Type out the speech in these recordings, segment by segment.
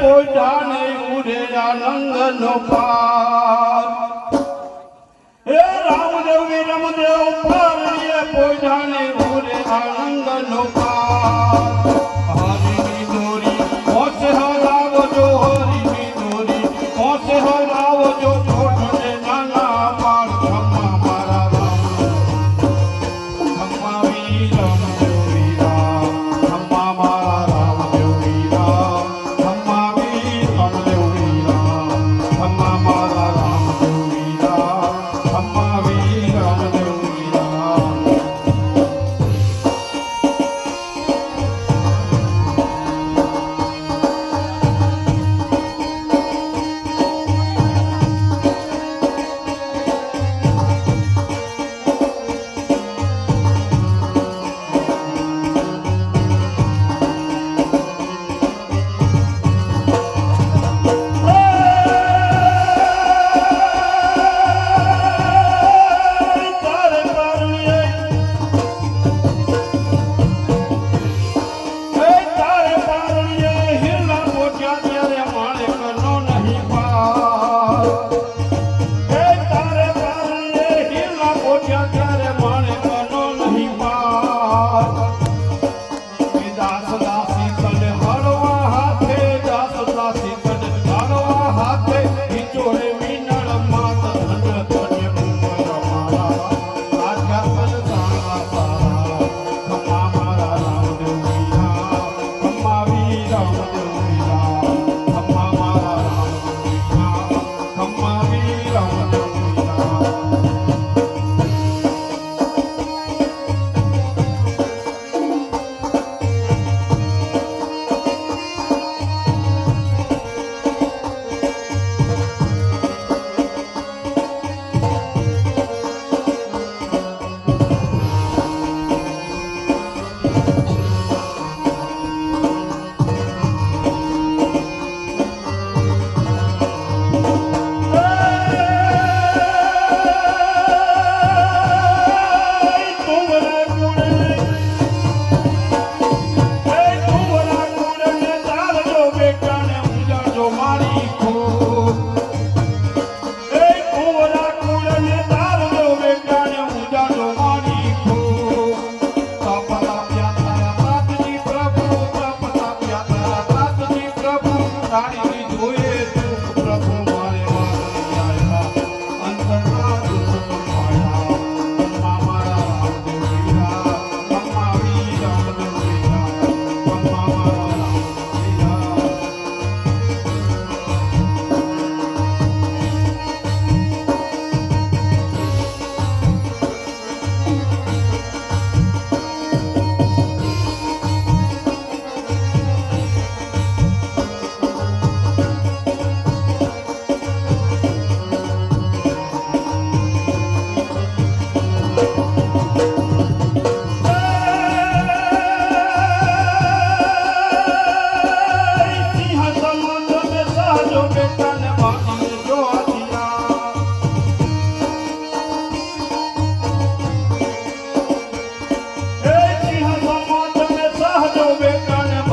કોઈ જાણે ઉડેલા નો પાર. હે રામદેવ રમદેવ પર કોઈ જાણે ઉડેલા નો પાર. Karam.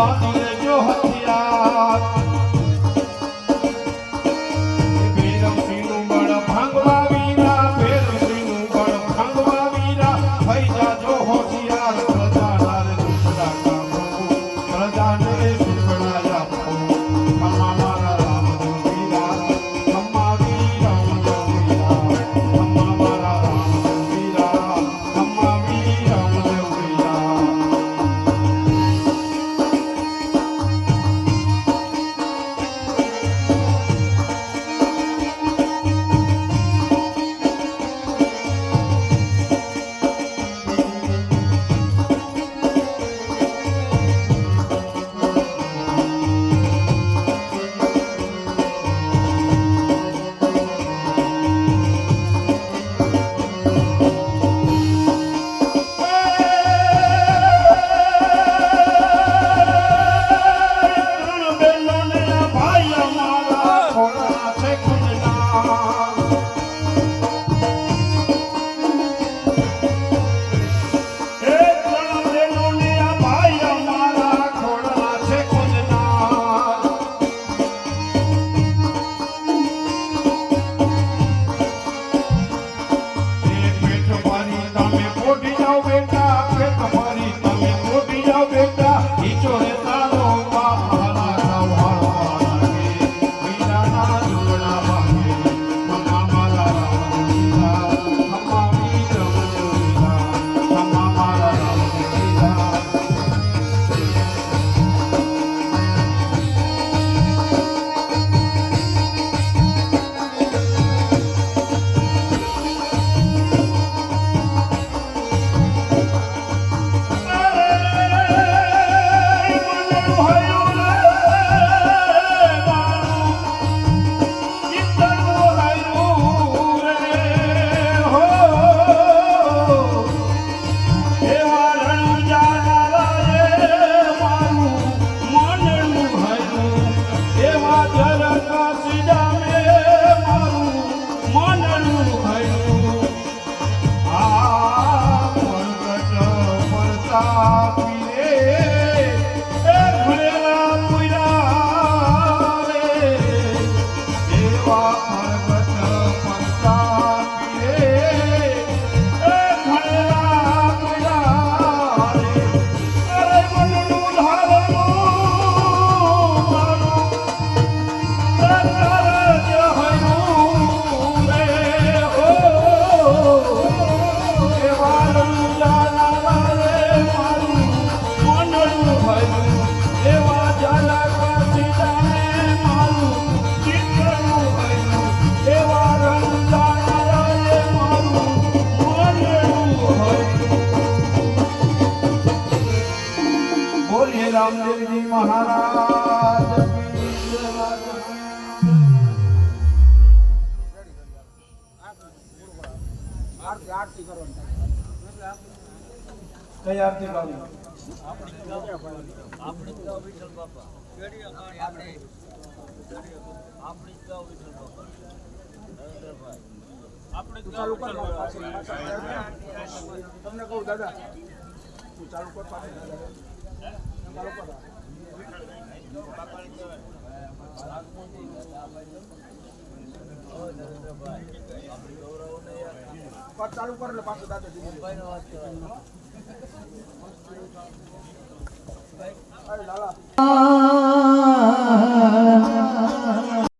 oh આરતી કરવાની કઈ આરતી કરવી તું ચાલુ પાસે. તમને કહું દાદા તું ચાલુ કર પાછળ ચાલુ કર કર. ચાલુ કર એટલે પાછું દાદા ધીમે લાલા